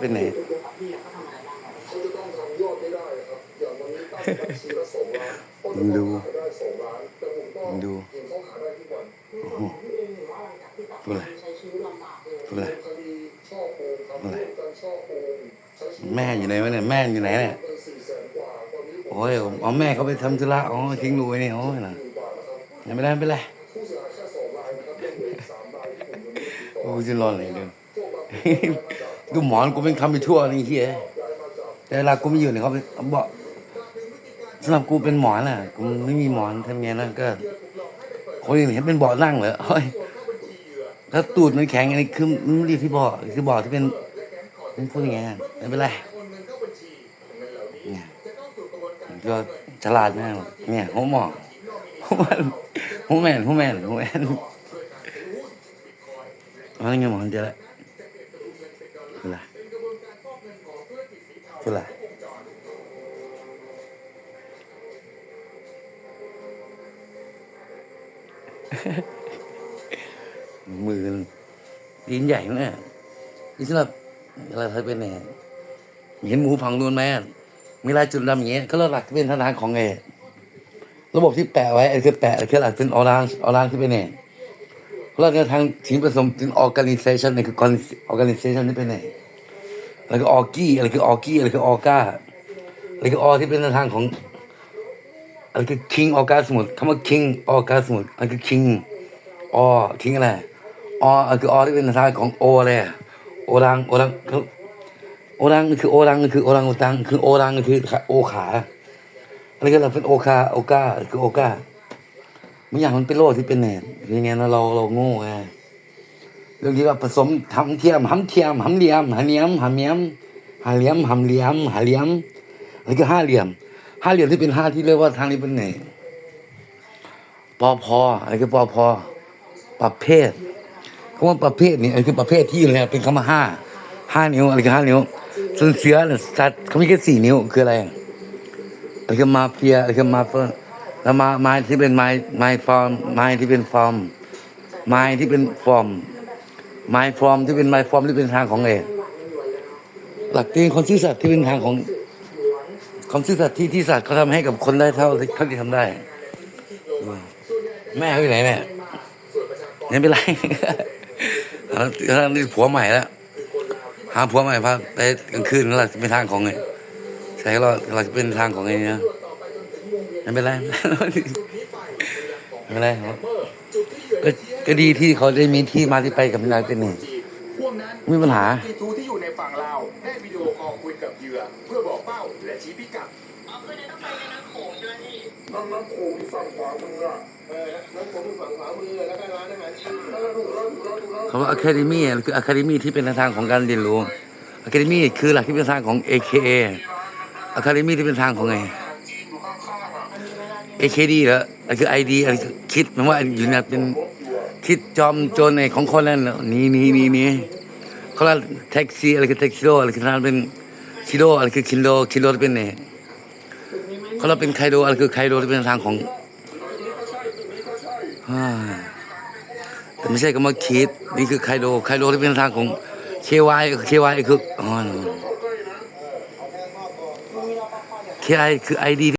เป็นไหนมึงดูมึงดูโอ้โหตัวอะไรตัวอะไรตัวอะไรแม่อยู่ไหนวะเนี่ยแม่อยู่ไหนเนี่ยโอ้ยเอาแม่เขาไปทำธุระอ๋อทิ้งดูไว้นี่โอ้ยนะไม่ได้ไม่เป็นไรโอ้ยจะรออะไรเดิน ดูหมอนกูเป็นคำไปทั่วนี่เฮียแต่เวลากูไม่อยู่เนี่ยเขาไปเขาบอกสำหรับกูเป็นหมอนอะกูไม่มีหมอนทำไงนะก็คนอื่นเห็นเป็นเบาะนั่งเหรอเฮ้ยถ้าตูดมันแข็งอันนี้คือมันไม่ดีที่เบาะคือเบาะที่เป็นเป็นพูดยังไงไม่เป็นไรเนี่ยก็ฉลาดมากเนี่ยหัวหมอหัวมันหัวแมนหัวแมนหัวแมนเอาเงี้ยหมอนเจอแล้ว คืออะไรคืออะไรมือตีนใหญ่นะนี่สำหรับอะไรถ้าเป็นเนี่ยเห็นหมูผังนูนไหมมีลายจุดดำอย่างเงี้ยเขาเรียกหลักเป็นทางของไงระบบที่แปะไว้ไอ้คือแปะคือหลักเป็นออรานออรานที่เป็นเนี่ย เขาเรียกทางทีมผสมถึง organization นี่คือ organization ที่เป็นเนี่ยแล้วก็ออกี้อะไรคือออกี้อะไรคือออก้าอะไรคือออที่เป็นทางของอะไรคือคิงออก้าสมุทรคำว่าคิงออก้าสมุทรอะไรคือคิงออคิงอะไรอออะไรคือออที่เป็นทางของโออะไรโอรังโอรังคือโอรังคือโอรังคือโอรังอุตังคือโอรังคือโอขาอะไรก็เราเป็นโอคาโอก้าคือโอก้า มันอย่างมันเป็นโลกที่เป็นเนี่ยยังไงนะเราเราโง่ไงเรื่องที่ว่าผสมทำเทียมหำเทียมหำเหลี่ยมหาเหลี่ยมหาเหลี่ยมหาเหลี่ยมหำเหลี่ยมหาเหลี่ยมอันนี้คือห้าเหลี่ยมห้าเหลี่ยมที่เป็นห้าที่เรียกว่าทางนี้เป็นไหนปอพออะไรคือปอพอประเภทคำว่าประเภทนี่อันคือประเภทที่เลยเป็นคำว่าห้าห้านิ้วอะไรคือห้านิ้วส่วนเสือเนี่ยสัตว์เขามีแค่สี่นิ้วคืออะไรอะไรคือมาเฟียอะไรคือมาเฟิร์ แล้วมาไม้ที่เป็นไม้ไม้ฟอร์ม ไม้ที่เป็นฟอร์ม ไม้ที่เป็นฟอร์ม ไม้ฟอร์มที่เป็นไม้ฟอร์มที่เป็นทางของเองหลักเกณฑ์ความซื่อสัตย์ที่เป็นทางของความซื่อสัตย์ที่ที่สัตว์เขาทำให้กับคนได้เท่าเท่าที่ทำได้ แม่เขาอยู่ไหนแม่ไม่เป็นไรเขานี่ผัวใหม่แล้วหาผัวใหม่พาไปกลางคืนแล้วล่ะเป็นทางของไงใช่เราเราจะเป็นทางของไงเนี่ย ไม่เป็นไรไม่เป็นไรครับก็ก็ดีที่เขาได้มีที่มาที่ไปกับนายเป็นนี่ห่วงนั้นไม่มีปัญหาทีทูที่อยู่ในฝั่งลาวได้วิดีโอคอลคุยกับเหยื่อเพื่อบอกเป้าและชี้พิกัดอ๋อคือเนี่ยต้องไปในน้ำโขงใช่ไหมพี่น้ำน้ำโขงที่ฝั่งขวามืออะเออน้ำโขงที่ฝั่งขวามือแล้วก็ร้านอาหารจีนแล้วก็ถูกแล้วถูกแล้วถูกแล้วคำว่า academy อะคือ academy ที่เป็นทางของการเรียนรู้ academy คือหลักที่เป็นทางของ AKA academy ที่เป็นทางของไง AKD เหรออะไรคือ ID อะไรคือคิดมายว่าอยู่เนี่ยเป็นคิดจอมโจรในของคนนั้นเหรอนี่นี่นี่นี่เขาเรียกแท็กซี่อะไรคือแท็กซี่โอะไรคือทางเป็นคิโดอะไรคือคิโดคิโดที่เป็นเนี่ยเขาเรียกเป็นไคโดอะไรคือไคโดที่เป็นทางของแต่ไม่ใช่คำว่าคิดนี่คือไคโดไคโดที่เป็นทางของเควายเควายคืออ๋อเคไอคือไอดี